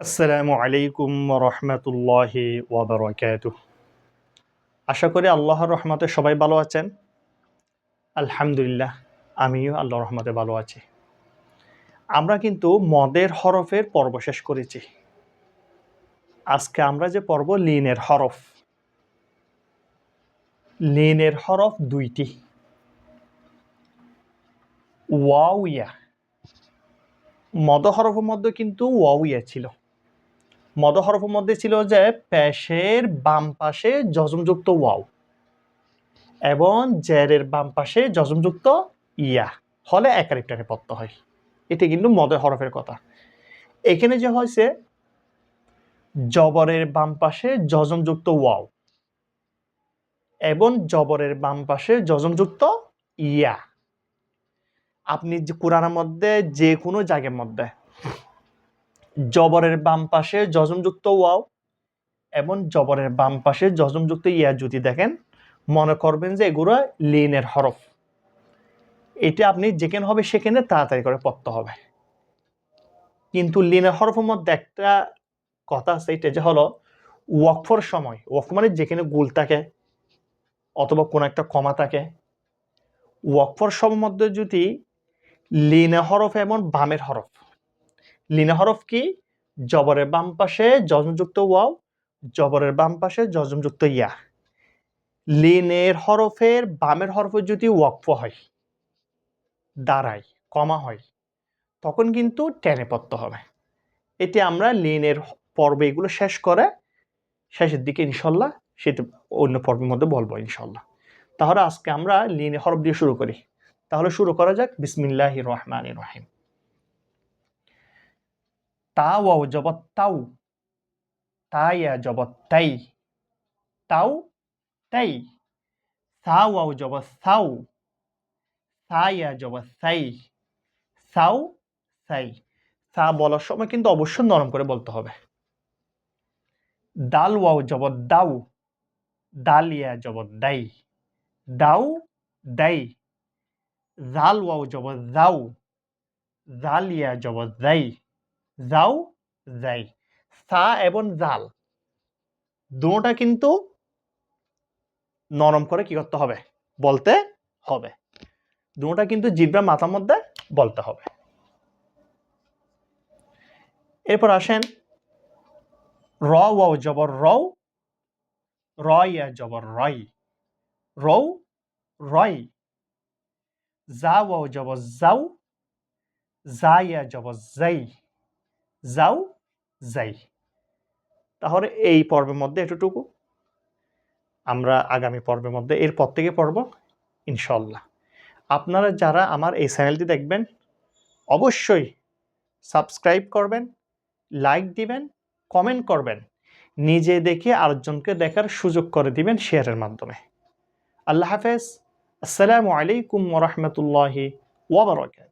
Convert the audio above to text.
আসসালামু আলাইকুম রহমতুল্লাহি ওবরাকাত আশা করি আল্লাহর রহমতে সবাই ভালো আছেন। আলহামদুলিল্লাহ, আমিও আল্লাহর রহমতে ভালো আছি। আমরা কিন্তু মদের হরফের পর্ব শেষ করেছি। আজকে আমরা যে পর্ব লিনের হরফ। লিনের হরফ দুইটি। ওয়াউইয়া মদ হরফের মধ্যে কিন্তু ওয়াউইয়া ছিল। মদ হরফের মধ্যে ছিল যে প্যাশের বাম পাশে যজমযুক্ত ওয়াও এবং জেরের বাম পাশে যজমযুক্ত ইয়া। হলে একারিপটাকে পড়তে হয়। এটি কিন্তু মদের হরফের কথা। এখানে যে হয়েছে, জবরের বাম পাশে যজমযুক্ত ওয়াও এবং জবরের বাম পাশে যজমযুক্ত ইয়া। আপনি কোরআনের মধ্যে যে কোনো জায়গার মধ্যে জবরের বাম পাশে যজমযুক্ত ওয়াও এবং জবরের বাম পাশে যজমযুক্ত ইয়া যদি দেখেন, মনে করবেন যে এগুলো লিনের হরফ। এটা আপনি যেখানে হবে সেখানে তাড়াতাড়ি করে পড়তে হবে। কিন্তু লিনের হরফের মধ্যে একটা কথা আছে, এটা যে হলো ওয়াকফর সময়। ওয়াকফ মানে যেখানে গুল থাকে অথবা কোনো একটা কমা থাকে। ওয়াকফর সময়ের মধ্যে যদি লিনে হরফ এবং বামের হরফ লিনে হরফ কি? জবরের বাম পাশে যজমযুক্ত ওয়াও, জবরের বাম পাশে যজমযুক্ত ইয়া। লিনের হরফের বামের হরফ যদি ওয়াকফ হয়, দাঁড়ায়, কমা হয়, তখন কিন্তু টেনে পড়তে হবে। এটি আমরা লিনের পর্বে এগুলো শেষ করে শেষের দিকে ইনশাল্লাহ সেটা অন্য পর্বের মধ্যে বলব ইনশাল্লাহ। তাহলে আজকে আমরা লিনে হরফ দিয়ে শুরু করি। তাহলে শুরু করা যাক। বিসমিল্লাহ রহমান রহিম। তা ওয়াও জবত তাও তাইয়া জবত তাই তাও তাই সা ওয়াও জবত সাউ সাইয়া জবত সাই সাউ সাই সা বলার সময় কিন্তু অবশ্যই নরম করে বলতে হবে দাল ওয়াও জবত দাউ দালিয়া জবত দাই দাউ দাই জাল ওয়াও জবত যাও জালিয়া জবত যাই যাও, যাই। সা এবং জাল, দুটা কিন্তু নরম করে কি করতে হবে? বলতে হবে। দুটা কিন্তু জিব্রা মাথার মধ্যে বলতে হবে। এরপর আসেন র ওয়াও জবর রও, রয়া জবর রই রৌ রয় জা ওয়াও জবর যাও জাইয়া জবর যাই। যাও, যাই। তাহলে এই পর্বের মধ্যে এতটুকু। আমরা আগামী পর্বের মধ্যে এর পর থেকে পর্ব ইনশাল্লাহ আপনারা যারা আমার এই চ্যানেলটি দেখবেন, অবশ্যই সাবস্ক্রাইব করবেন, লাইক দিবেন, কমেন্ট করবেন। নিজে দেখে আরেকজনকে দেখার সুযোগ করে দিবেন শেয়ারের মাধ্যমে। আল্লাহ হাফেজ। আসসালামু আলাইকুম ওরহমতুল্লাহি ওবরাকাত